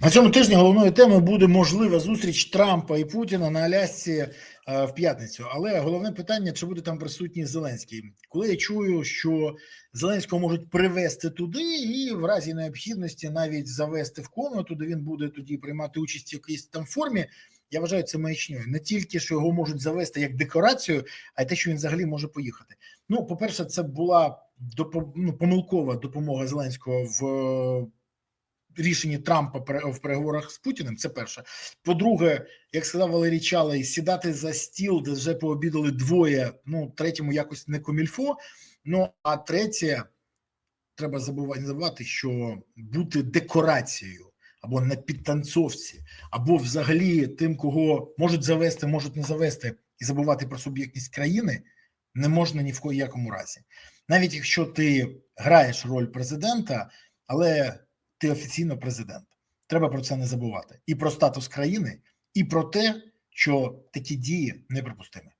На цьому тижні головною темою буде можлива зустріч Трампа і Путіна на Алясці е, в п'ятницю. Але головне питання: чи буде там присутній Зеленський? Коли я чую, що Зеленського можуть привезти туди, і в разі необхідності навіть завести в комнату, де він буде тоді приймати участь в якійсь там формі. Я вважаю це маячньою. Не тільки що його можуть завести як декорацію, а й те, що він взагалі може поїхати. Ну, по-перше, це була допо- ну, помилкова допомога Зеленського в рішенні Трампа в переговорах з Путіним. Це перше. По-друге, як сказав Валерій Чалий, сідати за стіл, де вже пообідали двоє. Ну, третьому якось не комільфо. Ну а третє, треба забувати не забувати, що бути декорацією або на підтанцовці, або взагалі тим, кого можуть завести, можуть не завести, і забувати про суб'єктність країни не можна ні в ко- якому разі. Навіть якщо ти граєш роль президента, але ти офіційно президент. Треба про це не забувати. І про статус країни, і про те, що такі дії неприпустимі.